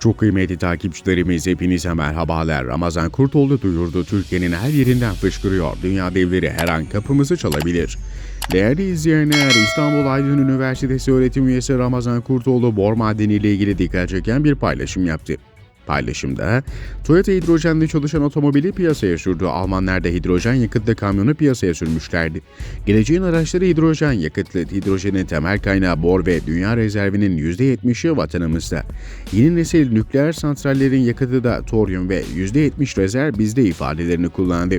Çok kıymetli takipçilerimiz hepinize merhabalar. Ramazan Kurtoğlu duyurdu. Türkiye'nin her yerinden fışkırıyor. Dünya devleri her an kapımızı çalabilir. Değerli izleyenler, İstanbul Aydın Üniversitesi öğretim üyesi Ramazan Kurtoğlu bor madeni ile ilgili dikkat çeken bir paylaşım yaptı. Paylaşımda, Toyota hidrojenle çalışan otomobili piyasaya sürdü. Almanlar da hidrojen yakıtlı kamyonu piyasaya sürmüşlerdi. Geleceğin araçları hidrojen yakıtlı. Hidrojenin temel kaynağı bor ve dünya rezervinin %70'i vatanımızda. Yeni nesil nükleer santrallerin yakıtı da toryum ve %70 rezerv bizde ifadelerini kullandı.